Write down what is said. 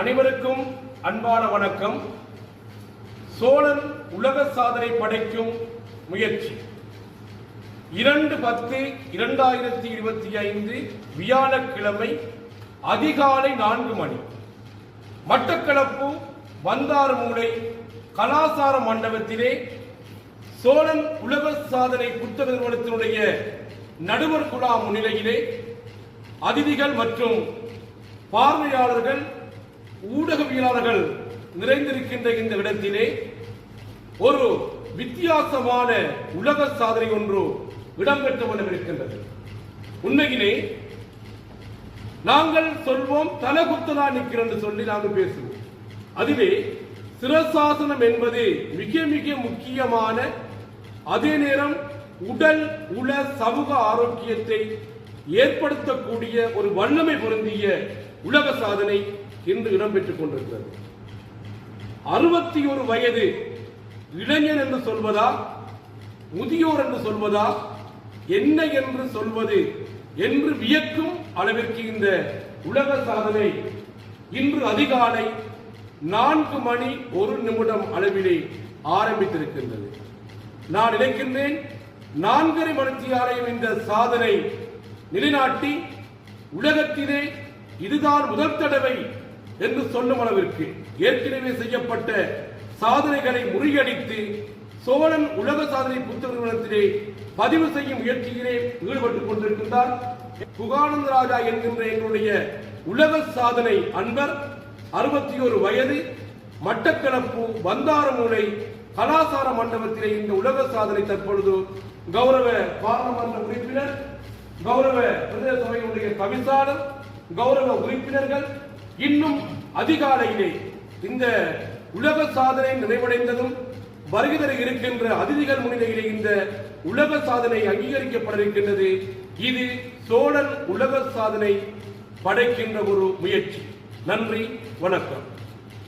அனைவருக்கும் அன்பான வணக்கம். சோழன் உலக சாதனை படைக்கும் முயற்சி. இரண்டு பத்து இரண்டாயிரத்தி இருபத்தி ஐந்து வியாழக்கிழமை அதிகாலை நான்கு மணி. மட்டக்களப்பு வந்தாறுமூலை கலாசார மண்டபத்திலே சோழன் உலக சாதனை புத்தக நிறுவனத்தினுடைய நடுவர் குழா முன்னிலையிலே அதிதிகள் மற்றும் பார்வையாளர்கள் ஊடகவியலாளர்கள் நிறைந்திருக்கின்ற இந்த இடத்திலே ஒரு வித்தியாசமான உலக சாதனை ஒன்று இடம்பெற்று கொண்டிருக்கின்றது உண்மையிலே நாங்கள் சொல்வோம் தலகுத்தலா நிற்கிறோம் என்று சொல்லி நாங்கள் பேசுவோம். அதிலே சிரசாசனம் என்பது மிக மிக முக்கியமான அதே நேரம் உடல் உள சமூக ஆரோக்கியத்தை ஏற்படுத்தக்கூடிய ஒரு வல்லமை பொருந்திய உலக சாதனை இன்று இடம்பெற்றுக் கொண்டிருக்கிறது. அறுபத்தி ஒரு வயது இளைஞன் என்று சொல்வதா? முதியோர் என்று சொல்வதா? என்ன என்று சொல்வது என்று வியக்கும் அளவிற்கு இந்த உலக சாதனை இன்று அதிகாலை நான்கு மணி ஒரு நிமிடம் அளவிலே ஆரம்பித்திருக்கின்றது. நான் நினைக்கின்றேன் நான்கரை மணித்தியாலையும் இந்த சாதனை நிலைநாட்டி உலகத்திலே இதுதான் முதல் தடவை என்று சொல்லும் அளவிற்கு ஏற்கனவே செய்யப்பட்ட சாதனைகளை முறியடித்து சோழன் உலக சாதனை புத்தக நிறுவனத்திலே பதிவு செய்யும் முயற்சியிலே ஈடுபட்டுக் கொண்டிருக்கின்றார். புகானந்த ராஜா என்கின்ற எங்களுடைய உலக சாதனை அன்பர் அறுபத்தி ஒரு வயது மட்டக்களப்பு வந்தாரமூலை கலாசார மண்டபத்திலே இந்த உலக சாதனை தற்பொழுது கௌரவ பாராளுமன்ற உறுப்பினர் கௌரவ பிரதேச சபையினுடைய தவிசாளர் கௌரவ உறுப்பினர்கள் இன்னும் அதிகாலையிலே இந்த உலக சாதனை நிறைவடைந்ததும் வருகை தர இருக்கின்ற அதிதிகள் முன்னிலையிலே இந்த உலக சாதனை அங்கீகரிக்கப்பட இருக்கின்றது இது சோழன் உலக சாதனை படைக்கின்ற ஒரு முயற்சி. நன்றி வணக்கம்.